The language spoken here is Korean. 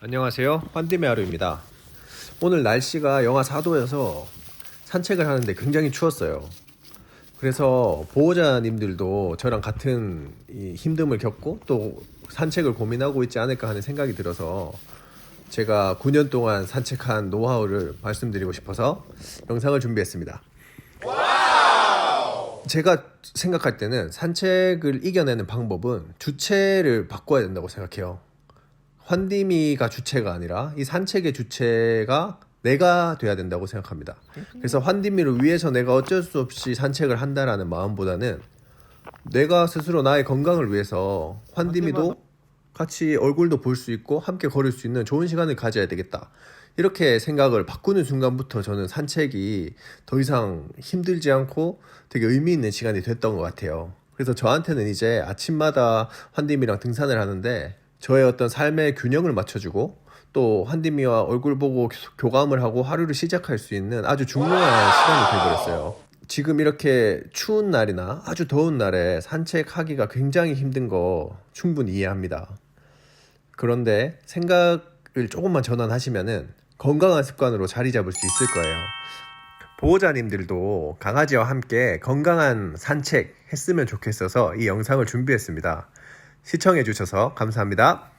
안녕하세요. 환디메 하루입니다. 오늘 날씨가 영하 4도여서 산책을 하는데 굉장히 추웠어요. 그래서 보호자님들도 저랑 같은 이 힘듦을 겪고 또 산책을 고민하고 있지 않을까 하는 생각이 들어서 제가 9년 동안 산책한 노하우를 말씀드리고 싶어서 영상을 준비했습니다. 제가 생각할 때는 산책을 이겨내는 방법은 주체를 바꿔야 된다고 생각해요. 환디미가 주체가 아니라 이 산책의 주체가 내가 돼야 된다고 생각합니다. 그래서 환디미를 위해서 내가 어쩔 수 없이 산책을 한다라는 마음보다는 내가 스스로 나의 건강을 위해서 환디미도 같이 얼굴도 볼 수 있고 함께 걸을 수 있는 좋은 시간을 가져야 되겠다. 이렇게 생각을 바꾸는 순간부터 저는 산책이 더 이상 힘들지 않고 되게 의미 있는 시간이 됐던 것 같아요. 그래서 저한테는 이제 아침마다 환디미랑 등산을 하는데 저의 어떤 삶의 균형을 맞춰주고 또 환디미와 얼굴 보고 교감을 하고 하루를 시작할 수 있는 아주 중요한 시간이 되어버렸어요. 지금 이렇게 추운 날이나 아주 더운 날에 산책하기가 굉장히 힘든 거 충분히 이해합니다. 그런데 생각을 조금만 전환하시면은 건강한 습관으로 자리 잡을 수 있을 거예요. 보호자님들도 강아지와 함께 건강한 산책 했으면 좋겠어서 이 영상을 준비했습니다. 시청해주셔서 감사합니다.